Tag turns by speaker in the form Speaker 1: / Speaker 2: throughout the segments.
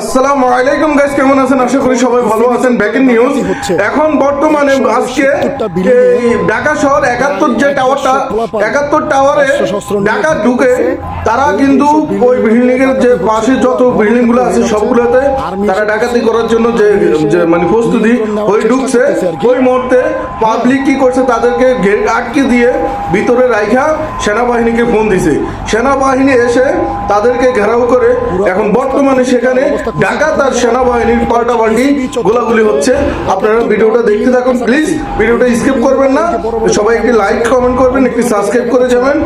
Speaker 1: আসসালামু আলাইকুম গাইস কেমন আছেন? আশা করি সবাই ভালো আছেন। ব্যাকের নিউজ এখন বর্তমানে আজকে এই ঢাকা শহর একাত্তর যে টাওয়ারটা একাত্তর টাওয়ারে ঢাকা
Speaker 2: ঢুকে
Speaker 1: তারা কিন্তু ওই বিল্ডিং এর যে পাশে যত বিল্ডিংগুলো আছে সবগুলোতে তারা ডাকাতি করার জন্য যে মানে প্রস্তুতি হয়ে ঢুকছে। ওই মুহূর্তে পাবলিক কি করছে তাদেরকে ঘের আটকে দিয়ে ভিতরে রাইখা সেনাবাহিনীকে ফোন দিছে। সেনাবাহিনী এসে তাদেরকে ঘেরাও করে এখন বর্তমানে সেখানে ঢাকা তার সেনাবাহিনীর পাল্টাপাল্টি গোলাগুলি হচ্ছে। আপনারা ভিডিওটা দেখতে থাকুন প্লিজ ভিডিওটা স্কিপ করবেন না। সবাই একটি লাইক কমেন্ট করবেন একটি সাবস্ক্রাইব করে যাবেন।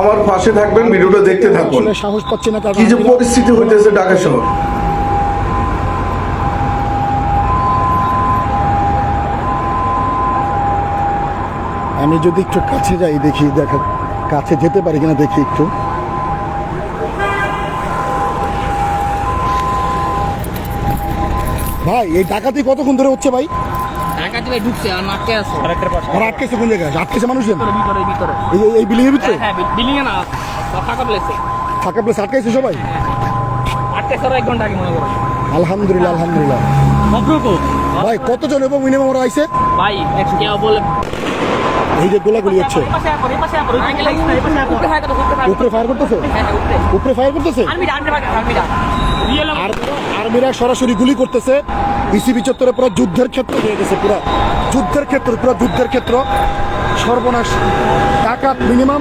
Speaker 1: আমার পাশে থাকবেন ভিডিওটা দেখতে থাকুন।
Speaker 2: সাহস পাচ্ছে না
Speaker 1: কি যে পরিস্থিতি হইতেছে ঢাকা শহর।
Speaker 2: আমি যদি একটু কাছে যাই দেখি দেখা কাছে যেতে পারি কিনা দেখি একটু। ভাই এই ডাকাতি কতক্ষণ ধরে হচ্ছে ভাই?
Speaker 3: ঢুকছে আর নাটকে আছে।
Speaker 2: আর আটকেছে কোন জায়গায়? আটকেছে মানুষজন?
Speaker 3: ভিতরে ভিতরে
Speaker 2: এই যে- এই বিল্ডিং এর ভিতরে?
Speaker 3: হ্যাঁ বিল্ডিং এ না ফাঁকা প্লেসে
Speaker 2: সবাই?
Speaker 3: আটকে স্যার এক ঘণ্টা আগে মনে করো।
Speaker 2: আলহামদুলিল্লাহ আলহামদুলিল্লাহ। ভাই কতজন এবং মিনিমাম ওরা আইছে?
Speaker 3: ভাই কেউ বলে
Speaker 2: এই যে গোলাগুলি হচ্ছে
Speaker 3: উপরে ফায়ার
Speaker 2: করতেছে
Speaker 3: উপরে
Speaker 2: উপরে ফায়ার করতেছে? আর্মিরা সরাসরি গুলি করতেছে। বিসিবি চত্বরে পুরো যুদ্ধের ক্ষেত্র হয়ে গেছে পুরো। যুদ্ধের ক্ষেত্র পুরো যুদ্ধের ক্ষেত্র। সর্বনাশ। টাকা মিনিমাম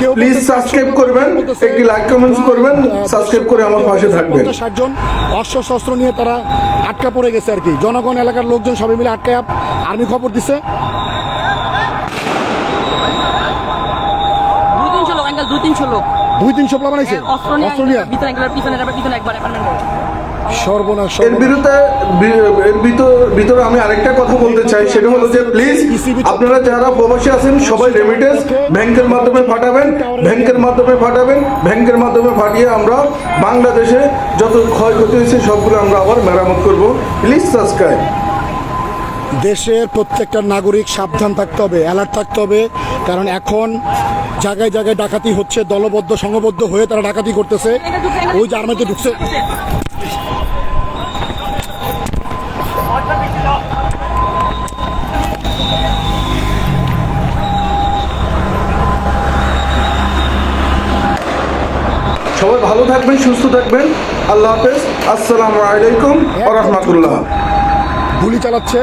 Speaker 2: কেউ
Speaker 1: প্লিজ সাবস্ক্রাইব করবেন একটি লাইক কমেন্টস করবেন সাবস্ক্রাইব করে আমার পাশে থাকবেন।
Speaker 2: পঞ্চাশ ষাট জন অস্ত্র শস্ত্র নিয়ে তারা আটকা পড়ে গেছে আর কি। জনগণ এলাকার লোকজন সবাই মিলে আটকে আর্মি খবর দিছে
Speaker 3: দুই তিনশো লোক দুই তিনশো লোক।
Speaker 2: দুই তিনশো প্লা বানাইছে
Speaker 3: অস্ত্র নিয়ে
Speaker 2: অস্ত্র নিয়ে?
Speaker 3: ভিতরে একবার পিছনে যাবে পিছনে একবার অ্যাপার্টমেন্ট
Speaker 2: সর্বনাশ
Speaker 1: এর বিরুদ্ধে এর ভিতর ভিতরে আমি আরেকটা কথা বলতে চাই সেটা হলো যে প্লিজ আপনারা যারা প্রবাসী আছেন সবাই রেমিটেন্স ব্যাংকের মাধ্যমে পাঠাবেন ব্যাংকের মাধ্যমে পাঠাবেন ব্যাংকের মাধ্যমে পাঠিয়ে আমরা বাংলাদেশে যত ক্ষয়ক্ষতি হয়েছে সবগুলো আমরা আবার মেরামত করব। প্লিজ সাবস্ক্রাইব
Speaker 2: দেশের প্রত্যেকটা নাগরিক সাবধান থাকতে হবে অ্যালার্ট থাকতে হবে। কারণ এখন জায়গায় জায়গায় ডাকাতি হচ্ছে দলবদ্ধ সংঘবদ্ধ হয়ে তারা ডাকাতি করতেছে। ওই যে আর্মিতে ঢুকছে।
Speaker 1: সবাই ভালো থাকবেন সুস্থ থাকবেন। আল্লাহ হাফেজ। আসসালামু আলাইকুম রাহমাতুল্লাহ।
Speaker 2: গুলি চালাচ্ছে।